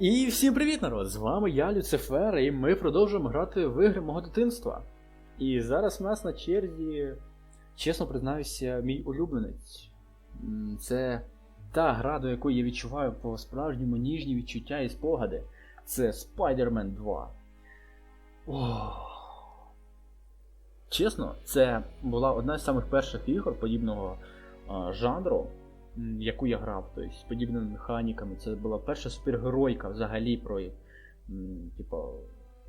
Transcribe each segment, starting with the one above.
І всім привіт, народ! З вами я, Люцифер, і ми продовжуємо грати в ігри мого дитинства. І зараз в нас на черзі, чесно признаюся, мій улюбленець. Це та гра, до якої я відчуваю по-справжньому ніжні відчуття і спогади. Це Spider-Man 2. Ох. Чесно, це була одна з самих перших ігор подібного а, жанру, яку я грав, тобто з подібними механіками. Це була перша супергеройка взагалі, про, типу,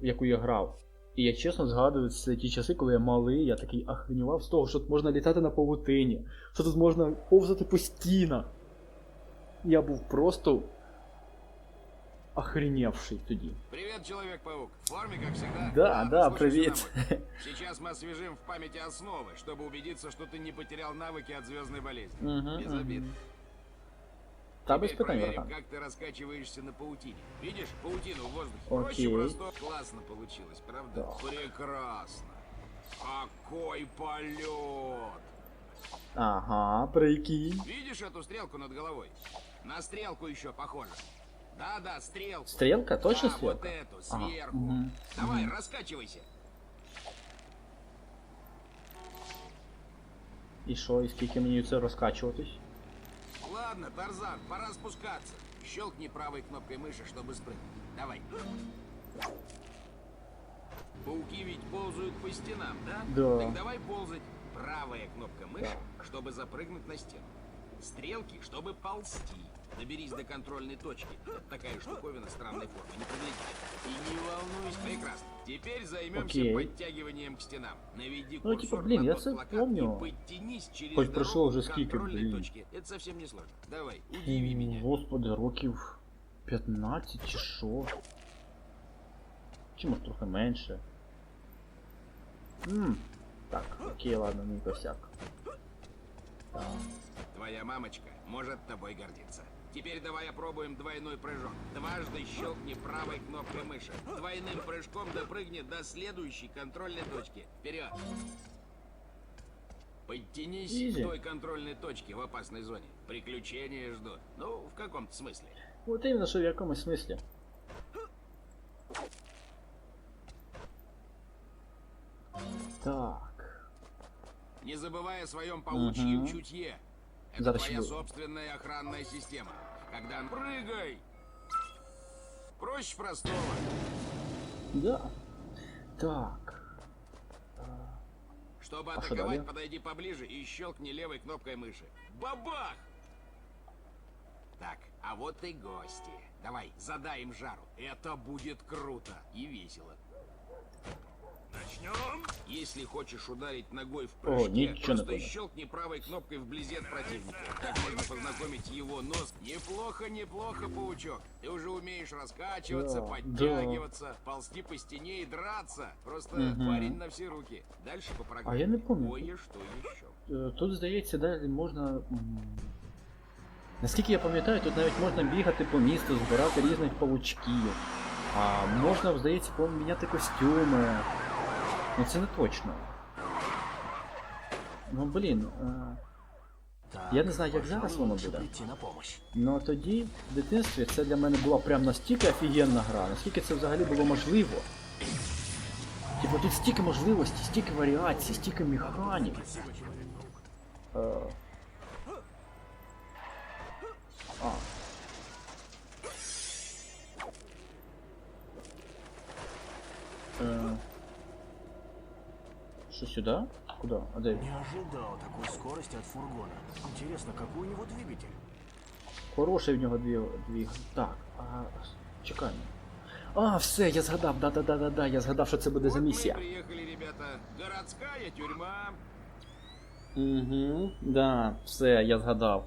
яку я грав. І я чесно згадую, це ті часи, коли я малий, я такий ахренював з того, що тут можна літати на павутині, що тут можна повзати по стінах. Я був просто охреневший тоді. Привет, Человек-паук. В форме, как всегда? Да, да, привет. Сейчас мы освежим в памяти основы, чтобы убедиться, что ты не потерял навыки от звездной болезни. Мгм, Без обид. Та без питань, братан. как ты раскачиваешься на паутине. Видишь, паутину в воздухе. Окей. Проще просто. Классно получилось, правда? Да. Прекрасно. Какой полет! Ага, прикинь. Видишь эту стрелку над головой? На стрелку еще похоже. Да-да, стрелку. Стрелка? Точно да, стрелка? вот эту, Ага, сверху. мгм, Давай, мгм. раскачивайся. І що, і скільки мені це розкачуватись? Ладно, Тарзан, пора спускаться. Щелкни правой кнопкой мыши, чтобы спрыгнуть. Давай. Пауки ведь ползают по стенам, да? Да. Так давай ползать. Правая кнопка мыши, чтобы запрыгнуть на стену. Стрелки, чтобы ползти. Доберись до контрольной точки. Такая штуковина странной формы, не подлетит. И не волнуйся. Прекрасно. Теперь займемся Окей. подтягиванием к стенам. Наведи Ну, типа, блин, я плакат помню. Хоть пройшло уже контрольной блин. точке. Это совсем не сложно. Давай, удиви меня. Господи, років 15 чи що? Чи може трохи менше? М, Так, окей, ладно, не косяк. Так. Твоя мамочка может тобой гордиться. Теперь давай опробуем двойной прыжок. Дважды щелкни правой кнопкой мыши. Двойным прыжком допрыгни до следующей контрольной точки. Вперед! Подтянись Изи. к той контрольной точке в опасной зоне. Приключения ждут. Ну, в каком-то смысле. От іменно, що в якомусь смислі. Так. Не забывай о своем паучьем Мгм. чутье. Это Зараз твоя буду. собственная охранная система. Когда... Прыгай! Проще простого. Да. Так. Чтобы А что атаковать, далее? подойди поближе и щелкни левой кнопкой мыши. Бабах! Так, а вот и гости. Давай, задай им жару. Это будет круто и весело. Начнем. Если хочешь ударить ногой в О, прыжке, ничего не просто понял. щелкни правой кнопкой вблизи от противника. Так можно познакомить его нос. Неплохо, неплохо, паучок. Ты уже умеешь раскачиваться, Да, подтягиваться, ползти по стене и драться. Просто Мгм. парень на все руки. Дальше по программе. А я не помню. Кое-что еще. Е, Тут, здається, далі можна. м, Наскільки я пам'ятаю, тут навіть можна бігати по місту, збирати різних павучків. А можна, здається, поміняти костюми. Ну це не точно. Ну блін. е, Я не знаю, як зараз воно буде. Ну тоді в дитинстві це для мене була прям настільки офігенна гра, наскільки це взагалі було можливо. Типу тут стільки можливостей, стільки варіацій, стільки механік. Е, А. Е, Що сюди? Куда? А де? Не ожидал такой скорости от фургона. Интересно, какой у него двигатель? Хороший в нього дві. дві... Так, а. Чекай. А, все, я згадав, да-да-да-да-да, я згадав, що це буде за Вот мы и місія. приехали, ребята. Городская тюрьма. Угу, да, все, я згадав.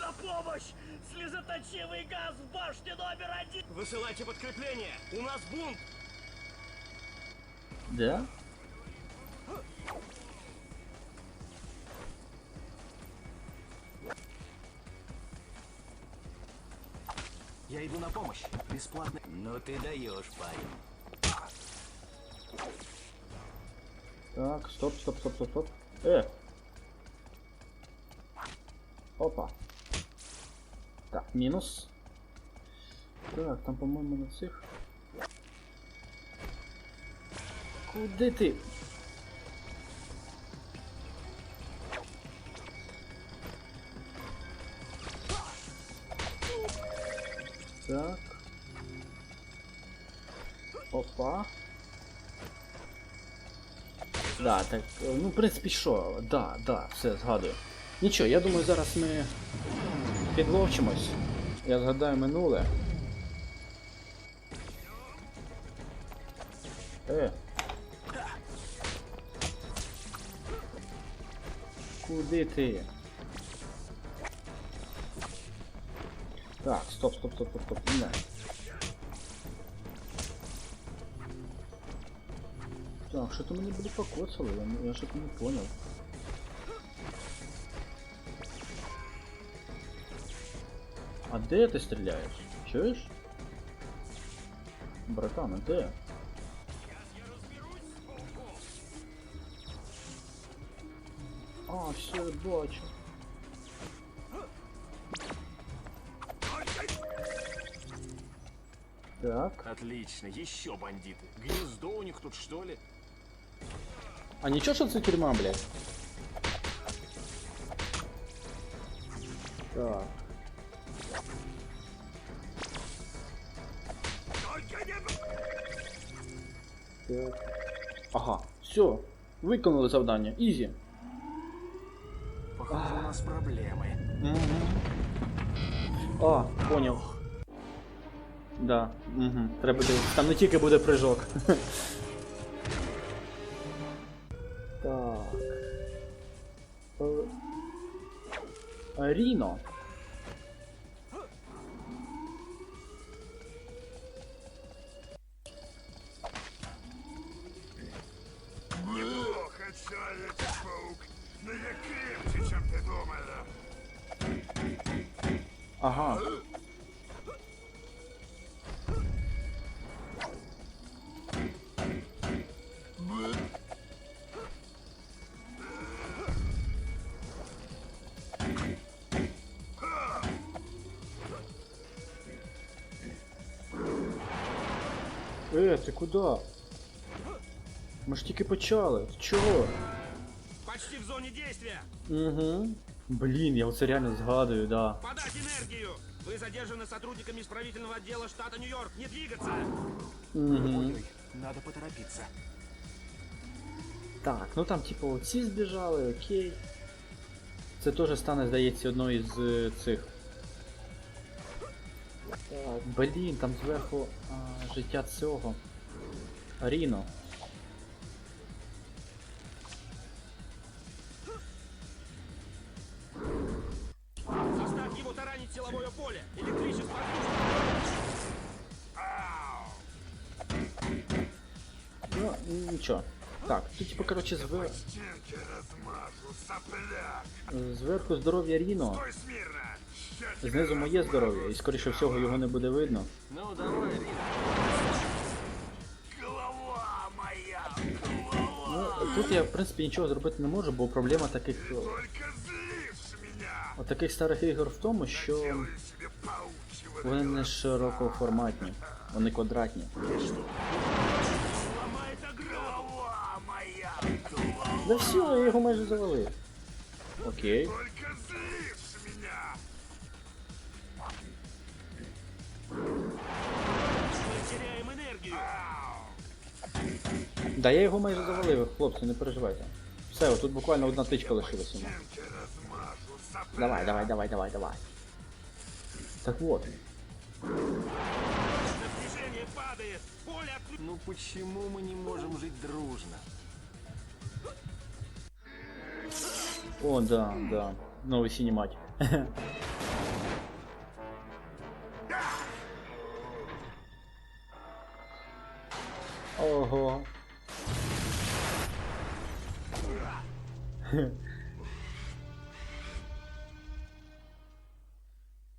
На помощь! Слезоточивый газ в башне номер один! Высылайте подкрепление! У нас бунт! Де? Я иду на помощь. Бесплатно. Ну ты даешь, парень. Так, стоп, стоп, стоп, стоп, стоп. Э! Опа. Так, мінус. Так, там, по-моєму, на цих. Куди ти? Так. Опа. Да, так, ну, в принципі, що? Да, да, все, згадую. Нічого, я думаю, зараз ми підловчимось. Я згадаю минуле. Е. Куди ти? Так, стоп, стоп, стоп, стоп, стоп. Не. Так, что-то мені буде покоцало, я, не- я что-то не понял. А де ти стріляєш? Чуєш? Братан, а де? Все, бачу. Так. Отлично, еще бандиты. Гнездо у них тут что ли? А ничего, что это тюрьма, блядь? Так. Так. Ага, все. Виконали завдання. Ізі. Нас проблемы. А, понял. Да, угу. Треба дивитися. Там не тільки буде прыжок. так. Ріно. Ага. Е, ти куди? Ми ж тільки почали. Ти Чого? Почти в зоне действия. Угу. Блін, я оце реально згадую, да. Подать энергию. Вы задержаны сотрудниками исправительного отдела штата Нью-Йорк. Не двигаться. Угу. Ой-ой, надо поторопиться. Так, ну там, типу, оці збіжали, окей. Це теж стане, здається, одною із е, цих. Так, блін, там зверху а, життя цього. Ріно. Нічого. Так, тут, типу, коротше, звер... Зверху здоров'я Ріно, знизу моє здоров'я, і скоріше всього його не буде видно. Ну, давай, моя. Ну, тут я, в принципі, нічого зробити не можу, бо проблема таких. Только. От таких старих ігор в тому, що вони не широкоформатні, вони квадратні. Да все, я його майже завалив. Окей. Только злишь меня. Мы теряем энергию. Да, я його майже завалив, хлопці, не переживайте. Все, тут буквально одна тичка лишилася. йому. Стенки размажу, сопляк. Давай, давай, давай, давай, давай. Так вот. Напряжение падает. Поле отключено. Ну почему мы не можем жить дружно? О, да, да. Новый синематик. Ого.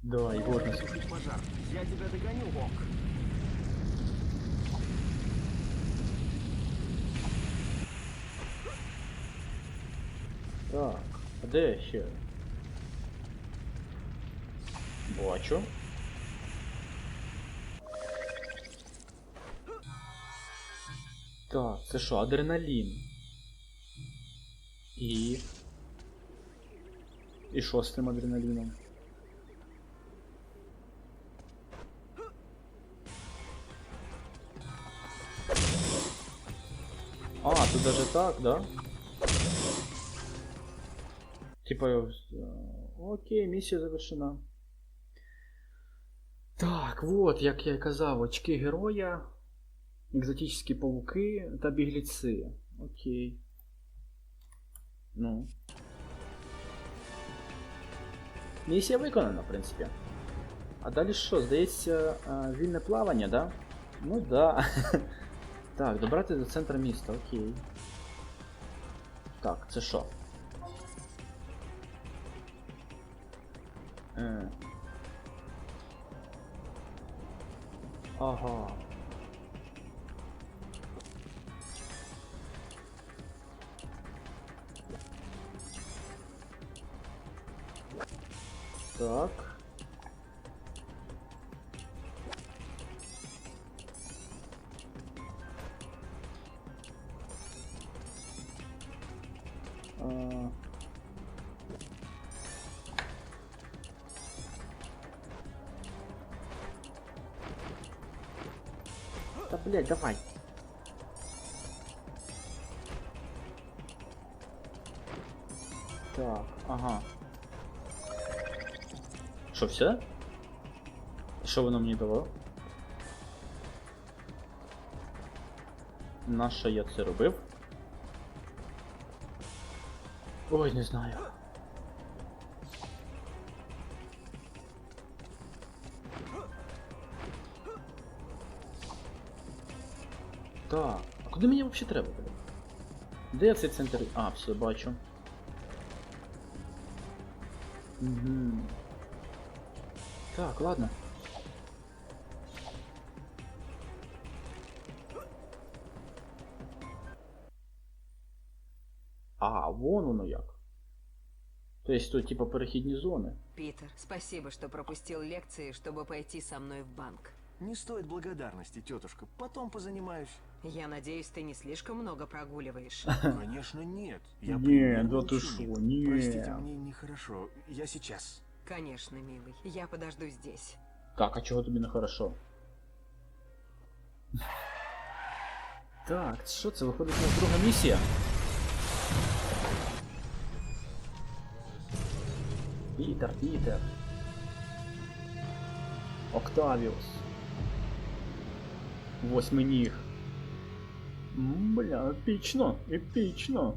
Да, и вот. Я тебя догоню, Вок. Так. А де ще? Бачу. Так, це що, адреналін? І. І що з тим адреналіном? А, тут даже так, да? Типа, э, окей, місія завершена. Так, вот, як я і казав, очки героя, екзотичні павуки та бігліці. Окей. Ну. Місія виконана, в принципі. А далі що? Здається, а, вільне плавання, да? Ну да. Так, добрати до центру міста, окей. Так, це що? Е. Ага. Так. Давай. Так, ага. Що, все? Що воно мені дало? Нащо я це робив? Ой, не знаю. Так, а куди мені взагалі треба буде? Де цей центр? А, все, бачу. Угу. Так, ладно. А, вон воно як. Тобто тут типа перехідні зони. Питер, спасибо, что пропустил лекции, чтобы пойти со мной в банк. Не стоит благодарности, тетушка. Потом позанимаюсь. Я надеюсь, ты не слишком много прогуливаешь. Конечно, нет. Я Не, примерный да ты ученик. шо, не. Простите, мне нехорошо. Я сейчас. Конечно, милый. Я подожду здесь. Так, а чого тобі не хорошо? Так, що це виходить у нас друга місія? Пітер, Пітер. Октавіус. Восьминіг. Бля, епічно, епічно.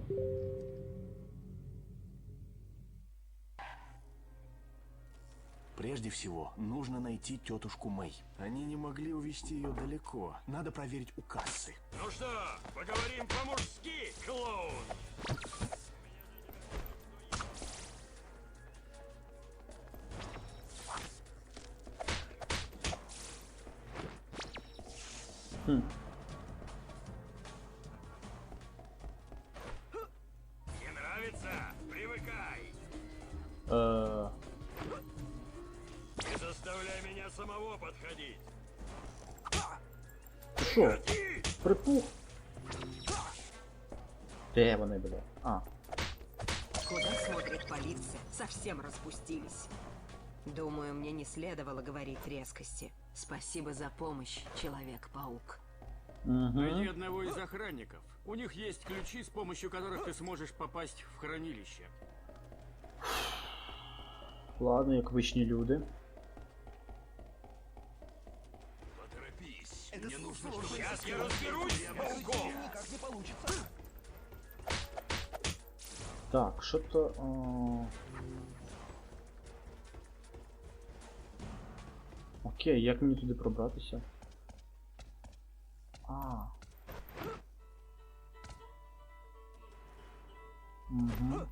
Прежде всего, нужно найти тетушку Мэй. Они не могли увезти ее далеко. Надо проверить у кассы. Ну что, поговорим по-мужски, клоун? Хм. Е, Не заставляй меня самого подходить. що? Припух? Де вони, бля? А. Куда смотрит полиция? Совсем распустились. Думаю, мне не следовало говорить резкости. Спасибо за помощь, Человек-паук. Найди Угу. одного из охранников. У них есть ключи, с помощью которых ты сможешь попасть в хранилище. Ладно, як вичні люди. Поторопись. Мне нужно, чтобы... Сейчас я разберусь с пауком. Так, що то. О... Окей, як мені туди пробратися? А. Угу.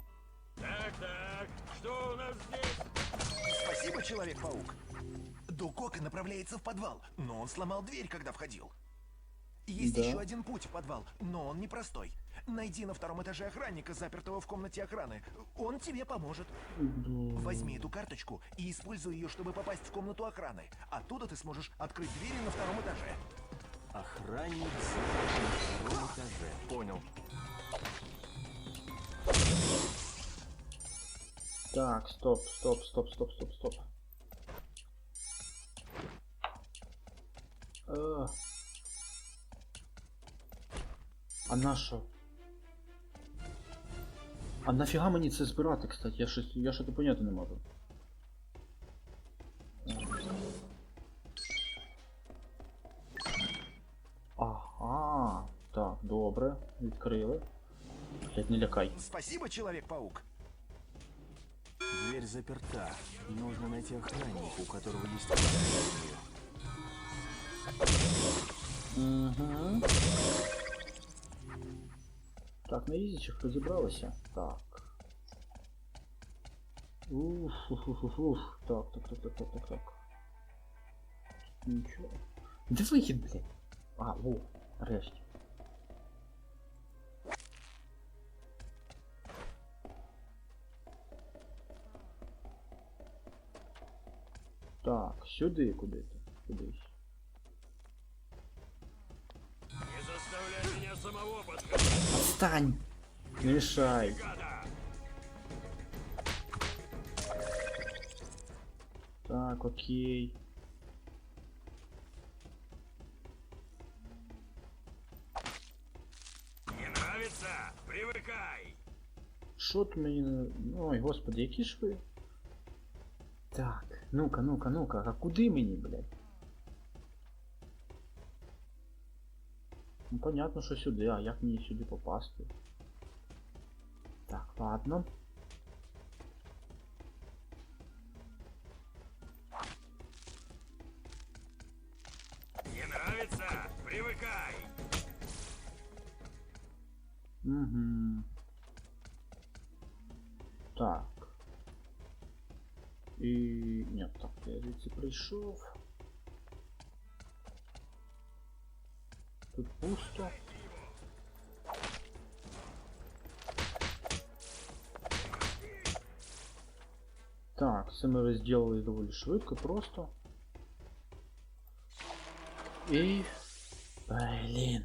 Человек-паук. Дукока направляется в подвал, но он сломал дверь, когда входил. Есть Да. еще один путь в подвал, но он непростой. Найди на втором этаже охранника, запертого в комнате охраны. Он тебе поможет. Возьми эту карточку и используй ее, чтобы попасть в комнату охраны. Оттуда ты сможешь открыть двери на втором этаже. Охранник на втором этаже. Понял. Так, стоп, стоп, стоп, стоп, стоп, стоп. Е. А на що? А нафіга мені це збирати, кстати? Я щось, я щось поняти не можу. Ага, так, добре, відкрили. Блять, не лякай. Спасибо, Человек-паук. Дверь заперта. Нужно найти охранника, у которого есть ключ от нее. Угу. Так, на ізічах розібралися. Так. Уф, уф, уф, уф, уф. Так, так, так, так, так, так, так. Нічого. Де вихід, блядь? А, во, нарешті. Так, сюди куди ти? Кудись. заставляй меня самого подходить, Отстань! Не мешай. гада! Так, окей. Не нравится? Привыкай! Що тут мені не... Ой, господи, які ж ви? Так, ну-ка, ну-ка, ну-ка, а куди мені, блядь? Ну, понятно, що сюди, а як мені сюди попасти? Так, ладно. Не нравится? Привыкай! Угу. Так. І... Ні, так, я звідси прийшов. Тут пусто. Так, це ми розділили доволі швидко, просто. І... Блін.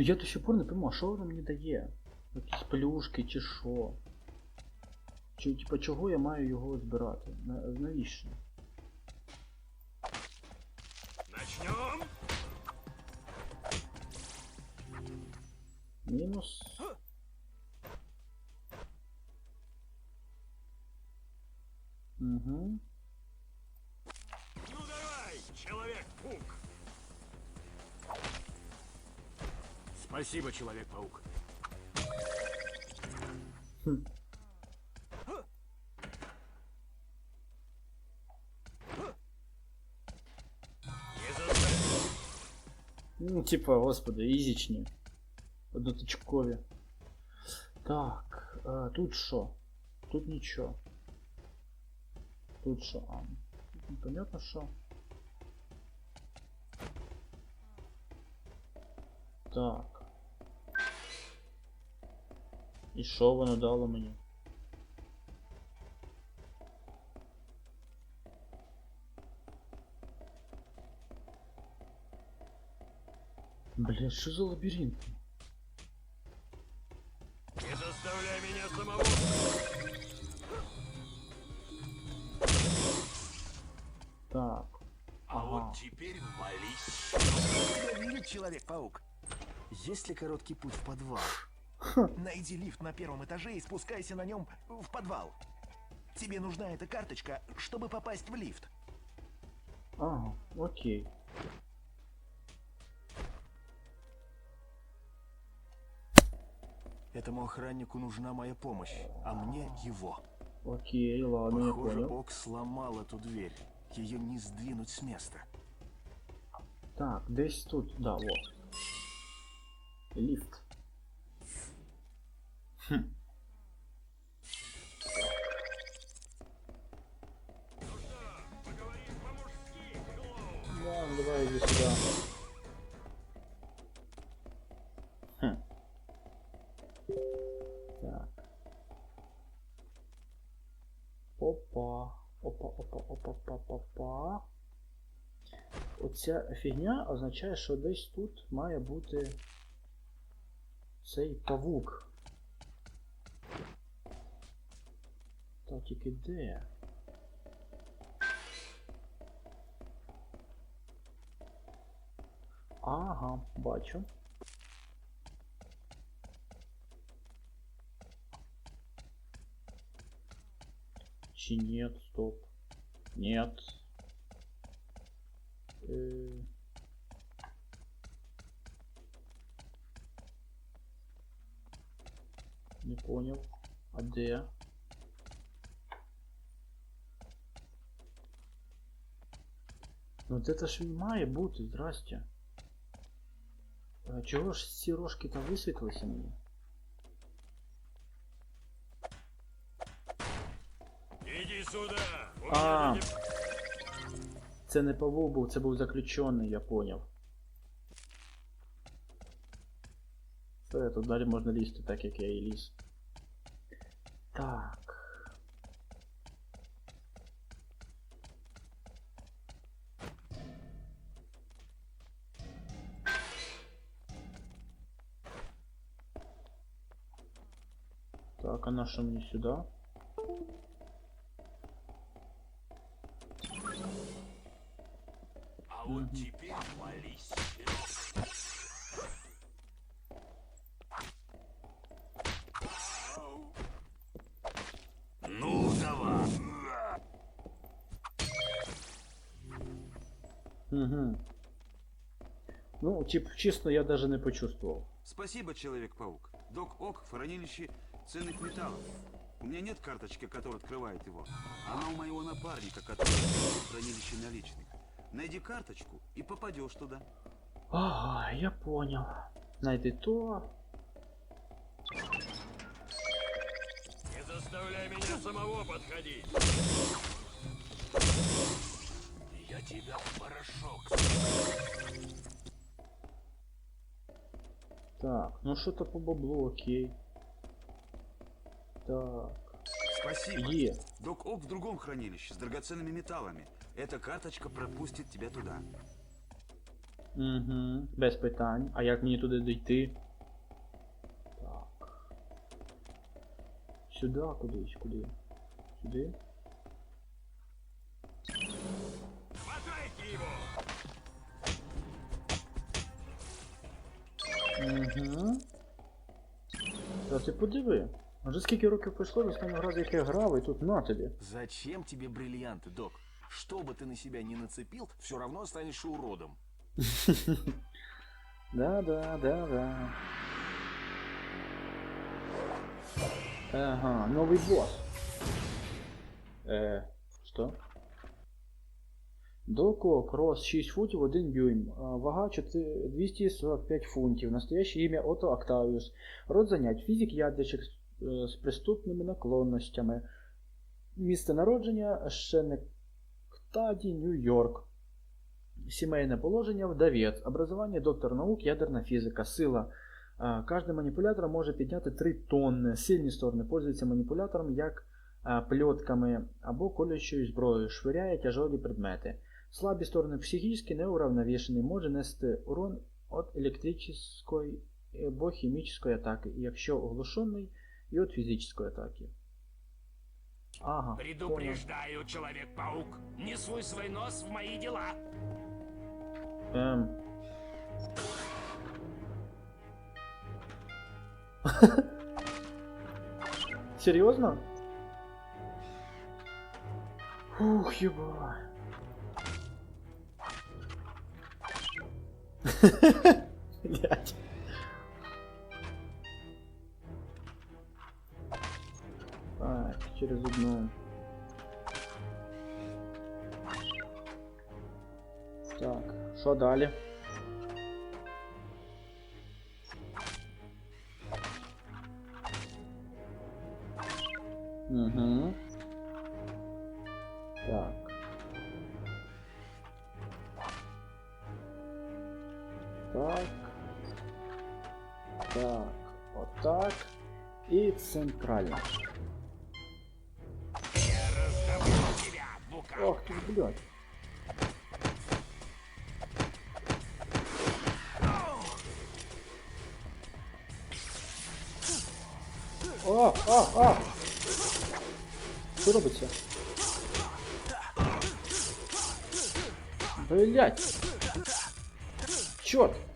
Ну я до сих пор не а що воно мені дає? Якісь плюшки чи що? Чи, типа, чого я маю його збирати? На, навіщо? Начнем? Мінус. Угу. Спасибо, Человек-паук. Не заставляй Ну, типа, господи, ізічні. Одноточкові. Так, а, тут що? Тут нічого. Тут що? А, тут непонятно що. Так. І що воно дало мені? Бля, що за лабіринт? Не заставляй меня самого! Так. Ага. Теперь вались. Тебя видит Человек-паук. Есть ли короткий путь в подвал? Найди лифт на первом этаже и спускайся на нем в подвал. Тебе нужна эта карточка, чтобы попасть в лифт. Ага, окей. Этому охраннику нужна моя помощь, а мне его. Окей, ладно, я Похоже, понял. Ок сломал эту дверь. Ее не сдвинуть с места. Так, десь тут, да, во. Ліфт. Хм. Да, ну давай иди сюда. Хм. Так. Опа. Опа, опа, опа, опа, опа. Оця фігня означає, що десь тут має бути цей павук. Та тільки де? Ага, бачу. Чи нет, стоп. Нет. Э. Не понял. А где? Ну це ж він має бути, здрасте. А чого ж ці рожки там висвітлилися мені? Иди сюда! У А. меня для Це не павук був, це був заключений, я поняв. Все, тут далі можна лізти, так як я і ліз. Так. Так, а на що мені сюди? А вот теперь молись. Ну, давай. Угу. Ну, тип, честно, я даже не почувствовал. Спасибо, Человек-паук. Док Ок в хранилище ценных металлов. У меня нет карточки, которая открывает его. Она у моего напарника, который в хранилище наличных. Найди карточку и попадешь туда. Ага, я понял. Найди то. Не заставляй меня самого подходить! Я тебя в порошок. Так, ну что-то по баблу, окей. Так, Спасибо. Е. Док Ок в другом хранилище с драгоценными металлами. Эта карточка пропустит тебя туда. Угу, без питань. А як мені туди дійти? Так. Сюди кудись, куди? Сюди? Угу. Та ти подиви. Вже скільки років пройшло до останнього разу, як я грав, і тут на тобі. Зачем тебе бриллианты, док? Что бы ты на себя не нацепил, все равно останешься уродом. Да, да, да, да. Ага, новый босс. Э, что? Доко Кросс 6 футів 1 дюйм. А, Вага 4 245 фунтів. Настояще ім'я Ото Октавіус. Род занять фізик ядерчих е, з приступними наклонностями. Місце народження Шенектаді, Нью-Йорк. Сімейне положення вдовець. Образування доктор наук, ядерна фізика, сила. А, Кожний маніпулятор може підняти 3 тонни. Сильні сторони пользуються маніпулятором як пльотками або колючою зброєю, швиряє тяжелі предмети. Слабі сторони психічні, неуравновішений, може нести урон від електричної або хімічної атаки, якщо оглушений, і від фізичної атаки. Ага. понял. Предупреждаю, Человек-паук, не суй свой нос в мои дела. Ем. Серьезно? Ух, еба. Блять. Через одну. Так, що далі? Блять!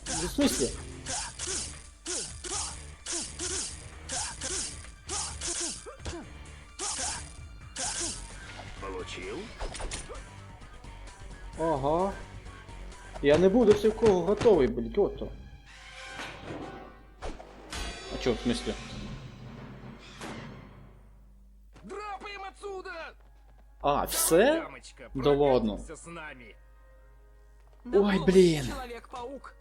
В смысле? Получил? Ага. Я не буду все в кого готовий, блять, ото. А чо, в смысле? Драпаем отсюда! А, все? Да ладно. с нами. На Ой, помощь, блин. Человек-паук!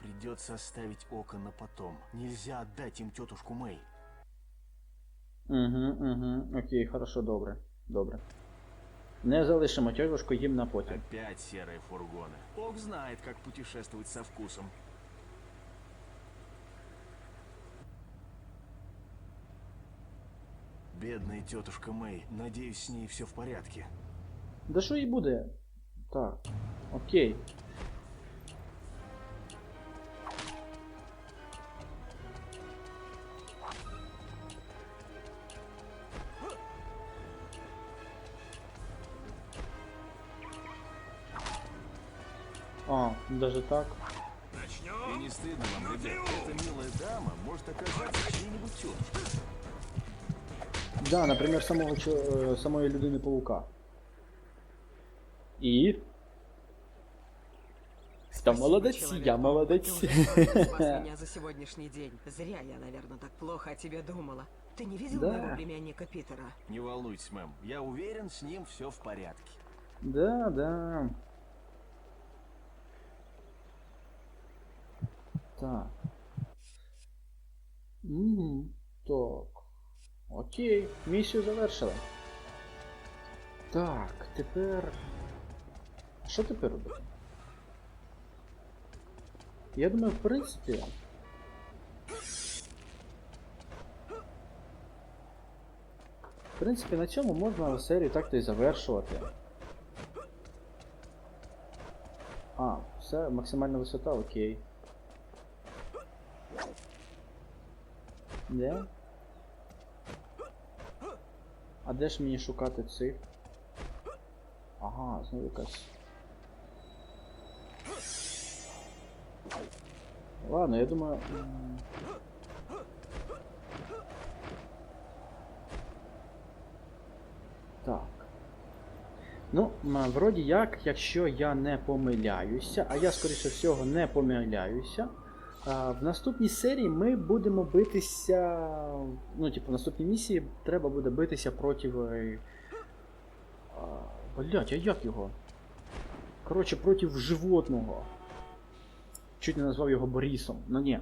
Придется оставить око на потом. Нельзя отдать им тетушку Мэй. Угу, угу. Окей, хорошо, добре. Добре. Не залишимо тьотушку їм на потім. Опять серые фургоны. Ок знает, как путешествовать со вкусом. Бедная тетушка Мэй. Надеюсь, с ней все в порядке. Да що і буде? Так. Окей. А, даже так. И не стыдно вам, ребят? Эта милая дама может оказаться чьей-нибудь тетушкой. Да, наприклад, самого е, самої людини паука. І. Спасибо, молодець, я Человек-паук, молодець. Ты уже спас меня за сегодняшний день. Зря я, наверное, так плохо о тебе думала. Ты не видел Да. моего племянника Питера? Не волнуйтесь, мэм. Я уверен, с ним все в порядке. Да, да. Так. Угу. Так. Окей, місію завершили. Так, тепер. Що тепер робити? Я думаю, в принципі. В принципі, на цьому можна серію так-то і завершувати. А, все, максимальна висота, окей. Де? А де ж мені шукати цих? Ага, знову якась. Ладно, я думаю. Так. Ну, вроді як, якщо я не помиляюся, а я скоріше всього не помиляюся. В наступній серії ми будемо битися. Ну, типу, в наступній місії треба буде битися проти. е, блять, а як його? Коротше, проти животного. Чуть не назвав його Борисом. Ну ні.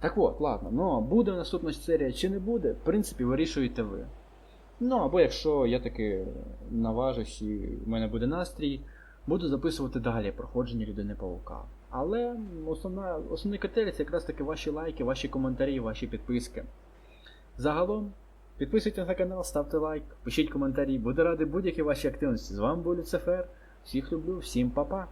Так от, ладно, ну буде наступна серія чи не буде, в принципі, вирішуєте ви. Ну, або якщо я таки наважусь і в мене буде настрій, буду записувати далі проходження людини паука. Але основна, основний критерій це якраз таки ваші лайки, ваші коментарі, ваші підписки. Загалом, підписуйтесь на канал, ставте лайк, пишіть коментарі, буду радий будь-якій вашій активності. З вами був Люцифер. Всіх люблю, всім па-па!